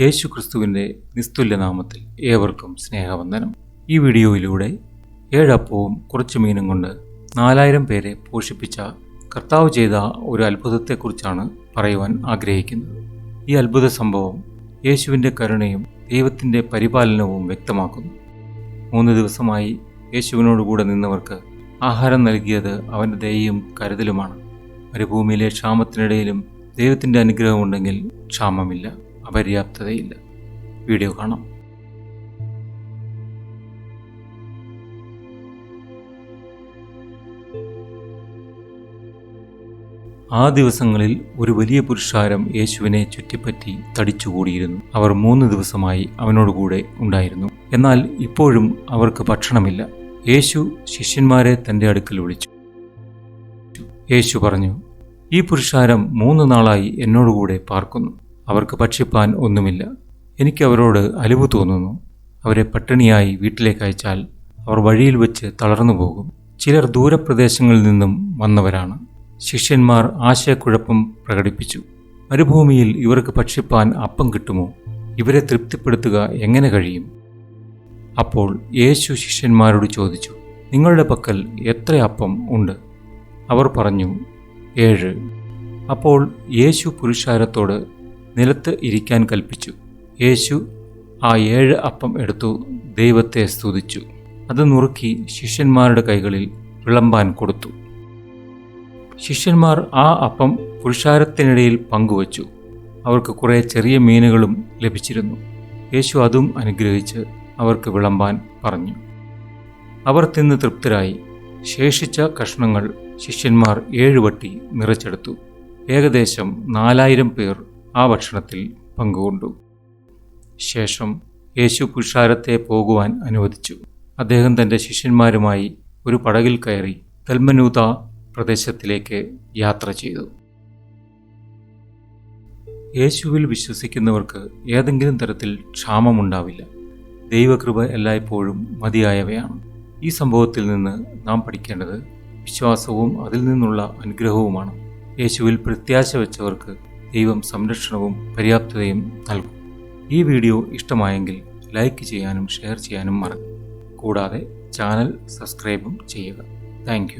യേശു ക്രിസ്തുവിന്റെ നിസ്തുല്യനാമത്തിൽ ഏവർക്കും സ്നേഹവന്ദനം. ഈ വീഡിയോയിലൂടെ ഏഴപ്പവും കുറച്ച് മീനും കൊണ്ട് നാലായിരം പേരെ പോഷിപ്പിച്ച കർത്താവ് ചെയ്ത ഒരു അത്ഭുതത്തെക്കുറിച്ചാണ് പറയുവാൻ ആഗ്രഹിക്കുന്നത്. ഈ അത്ഭുത സംഭവം യേശുവിന്റെ കരുണയും ദൈവത്തിന്റെ പരിപാലനവും വ്യക്തമാക്കുന്നു. മൂന്ന് ദിവസമായി യേശുവിനോടുകൂടെ നിന്നവർക്ക് ആഹാരം നൽകിയത് അവന്റെ ദയയും കരുതലുമാണ്. മരുഭൂമിയിലെ ക്ഷാമത്തിനിടയിലും ദൈവത്തിന്റെ അനുഗ്രഹമുണ്ടെങ്കിൽ ക്ഷാമമില്ല. അപര്യാപ്തതയില്ല. വീഡിയോ കാണാം. ആ ദിവസങ്ങളിൽ ഒരു വലിയ പുരുഷാരം യേശുവിനെ ചുറ്റിപ്പറ്റി തടിച്ചുകൂടിയിരുന്നു. അവർ മൂന്ന് ദിവസമായി അവനോടുകൂടെ ഉണ്ടായിരുന്നു. എന്നാൽ ഇപ്പോഴും അവർക്ക് ഭക്ഷണമില്ല. യേശു ശിഷ്യന്മാരെ തന്റെ അടുക്കൽ വിളിച്ചു. യേശു പറഞ്ഞു ഈ പുരുഷാരം മൂന്ന് നാളായി എന്നോടുകൂടെ പാർക്കുന്നു. അവർക്ക് ഭക്ഷിപ്പാൻ ഒന്നുമില്ല. എനിക്ക് അവരോട് അലിവ് തോന്നുന്നു. അവരെ പട്ടിണിയായി വീട്ടിലേക്ക് അയച്ചാൽ അവർ വഴിയിൽ വെച്ച് തളർന്നു പോകും. ചിലർ ദൂരപ്രദേശങ്ങളിൽ നിന്നും വന്നവരാണ്. ശിഷ്യന്മാർ ആശയക്കുഴപ്പം പ്രകടിപ്പിച്ചു. മരുഭൂമിയിൽ ഇവർക്ക് ഭക്ഷിപ്പാൻ അപ്പം കിട്ടുമോ? ഇവരെ തൃപ്തിപ്പെടുത്തുക എങ്ങനെ കഴിയും? അപ്പോൾ യേശു ശിഷ്യന്മാരോട് ചോദിച്ചു നിങ്ങളുടെ പക്കൽ എത്ര അപ്പം ഉണ്ട്? അവർ പറഞ്ഞു ഏഴ്. അപ്പോൾ യേശു പുരുഷാരത്തോട് നിലത്ത് ഇരിക്കാൻ കൽപ്പിച്ചു. യേശു ആ ഏഴ് അപ്പം എടുത്തു ദൈവത്തെ സ്തുതിച്ചു. അത് നുറുക്കി ശിഷ്യന്മാരുടെ കൈകളിൽ വിളമ്പാൻ കൊടുത്തു. ശിഷ്യന്മാർ ആ അപ്പം പുരുഷാരത്തിനിടയിൽ പങ്കുവച്ചു. അവർക്ക് കുറേ ചെറിയ മീനുകളും ലഭിച്ചിരുന്നു. യേശു അതും അനുഗ്രഹിച്ച് അവർക്ക് വിളമ്പാൻ പറഞ്ഞു. അവർ തിന്ന് തൃപ്തരായി. ശേഷിച്ച കഷ്ണങ്ങൾ ശിഷ്യന്മാർ ഏഴുവട്ടി നിറച്ചെടുത്തു. ഏകദേശം നാലായിരം പേർ ആ ഭക്ഷണത്തിൽ പങ്കുകൊണ്ടു. ശേഷം യേശു പുരുഷാരത്തെ പോകുവാൻ അനുവദിച്ചു. അദ്ദേഹം തന്റെ ശിഷ്യന്മാരുമായി ഒരു പടകിൽ കയറി തൽമനൂത പ്രദേശത്തിലേക്ക് യാത്ര ചെയ്തു. യേശുവിൽ വിശ്വസിക്കുന്നവർക്ക് ഏതെങ്കിലും തരത്തിൽ ക്ഷാമമുണ്ടാവില്ല. ദൈവകൃപ എല്ലായ്പ്പോഴും മതിയായവയാണ്. ഈ സംഭവത്തിൽ നിന്ന് നാം പഠിക്കേണ്ടത് വിശ്വാസവും അതിൽ നിന്നുള്ള അനുഗ്രഹവുമാണ്. യേശുവിൽ പ്രത്യാശ വെച്ചവർക്ക് ദൈവം സംരക്ഷണവും പര്യാപ്തതയും നൽകും. ഈ വീഡിയോ ഇഷ്ടമായെങ്കിൽ ലൈക്ക് ചെയ്യാനും ഷെയർ ചെയ്യാനും മറക്കും കൂടാതെ ചാനൽ സബ്സ്ക്രൈബും ചെയ്യുക. താങ്ക്